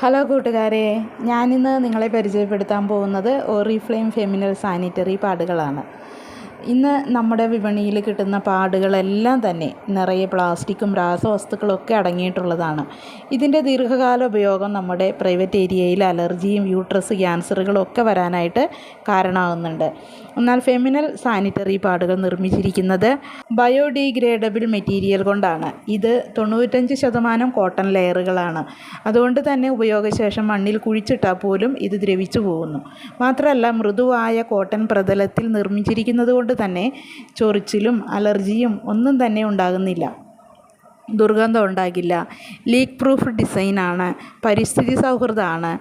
Hello കൂട്ടുകാരെ. ഞാനിന്ന് നിങ്ങളെ പരിചയപ്പെടുത്താൻ പോകുന്നത് ഓറിഫ്ലെയിം ഫെമിനൽ സാനിറ്ററി പാഡുകളാണ് ഇന്ന് നമ്മുടെ വിപണിയിൽ കിട്ടുന്ന പാടുകളെല്ലാം തന്നെ നിറയെ പ്ലാസ്റ്റിക്കും രാസവസ്തുക്കളും ഒക്കെ അടങ്ങിയിട്ടുള്ളതാണ്. ഇതിന്റെ ദീർഘകാല ഉപയോഗം നമ്മുടെ പ്രൈവറ്റ് ഏരിയയിൽ അലർജിയും യൂട്രസ് ക്യാൻസറുകളും ഒക്കെ വരാനായിട്ട് കാരണമാകുന്നുണ്ട്. എന്നാൽ ഫെമിനൽ സാനിറ്ററി പാടുകൾ നിർമ്മിച്ചിരിക്കുന്നത് ബയോഡീഗ്രേഡബിൾ മെറ്റീരിയൽ കൊണ്ടാണ്. ഇത് തൊണ്ണൂറ്റഞ്ച് ശതമാനം കോട്ടൺ ലെയറുകളാണ്. അതുകൊണ്ട് തന്നെ ഉപയോഗശേഷം മണ്ണിൽ കുഴിച്ചിട്ടാൽ പോലും ഇത് ദ്രവിച്ചു പോകുന്നു. മാത്രമല്ല മൃദുവായ കോട്ടൺ പ്രതലത്തിൽ നിർമ്മിച്ചിരിക്കുന്നത് കൊണ്ട് തന്നെ ചൊറിച്ചിലും അലർജിയും ഒന്നും തന്നെ ഉണ്ടാകുന്നില്ല. ദുർഗന്ധം ഉണ്ടാകില്ല. ലീക്ക് പ്രൂഫ് ഡിസൈനാണ്. പരിസ്ഥിതി സൗഹൃദമാണ്.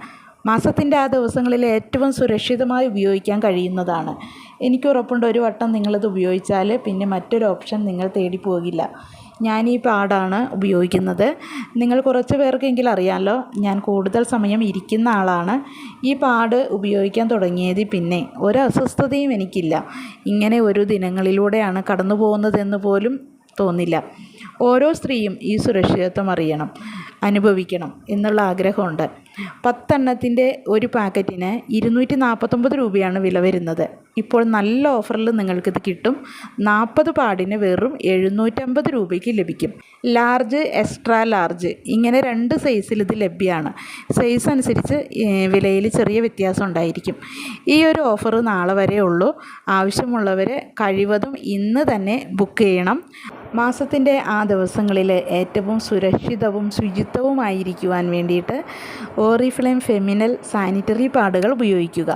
മാസത്തിന്റെ ആ ദിവസങ്ങളിൽ ഏറ്റവും സുരക്ഷിതമായി ഉപയോഗിക്കാൻ കഴിയുന്നതാണ്. എനിക്ക് ഉറപ്പുണ്ട് ഒരു വട്ടം നിങ്ങളിത് ഉപയോഗിച്ചാൽ പിന്നെ മറ്റൊരു ഓപ്ഷൻ നിങ്ങൾ തേടി പോകില്ല. ഞാൻ ഈ പാടാണ് ഉപയോഗിക്കുന്നത്. നിങ്ങൾ കുറച്ച് പേർക്കെങ്കിലും അറിയാമല്ലോ ഞാൻ കൂടുതൽ സമയം ഇരിക്കുന്ന ആളാണ്. ഈ പാട് ഉപയോഗിക്കാൻ തുടങ്ങിയത് പിന്നെ ഒരു അസ്വസ്ഥതയും എനിക്കില്ല. ഇങ്ങനെ ഒരു ദിനങ്ങളിലൂടെയാണ് കടന്നു പോകുന്നതെന്ന് പോലും തോന്നില്ല. ഓരോ സ്ത്രീയും ഈ സുരക്ഷിതത്വം അറിയണം. അനുഭവിക്കണം എന്നുള്ള ആഗ്രഹമുണ്ട്. പത്തെണ്ണത്തിന്റെ ഒരു പാക്കറ്റിന് ഇരുന്നൂറ്റി നാൽപ്പത്തൊമ്പത് രൂപയാണ് വില വരുന്നത്. ഇപ്പോൾ നല്ല ഓഫറിൽ നിങ്ങൾക്കിത് കിട്ടും. നാൽപ്പത് പാടിന് വെറും എഴുന്നൂറ്റമ്പത് രൂപയ്ക്ക് ലഭിക്കും. Large extra large. ഇങ്ങനെ രണ്ട് സൈസിൽ ഇത് ലഭ്യമാണ്. സൈസ് അനുസരിച്ച് വിലയിൽ ചെറിയ വ്യത്യാസം ഉണ്ടായിരിക്കും. ഈ ഒരു ഓഫർ നാളെ വരെ ഉള്ളൂ. ആവശ്യമുള്ളവർ കഴിവതും ഇന്ന് തന്നെ ബുക്ക് ചെയ്യണം. മാസത്തിന്റെ ആ ദിവസങ്ങളിൽ ഏറ്റവും സുരക്ഷിതവും ശുചിത്വവുമായിരിക്കുവാൻ വേണ്ടിയിട്ട് ഓറിഫ്ലെയിം ഫെമിനൽ സാനിറ്ററി പാഡുകൾ ഉപയോഗിക്കുക.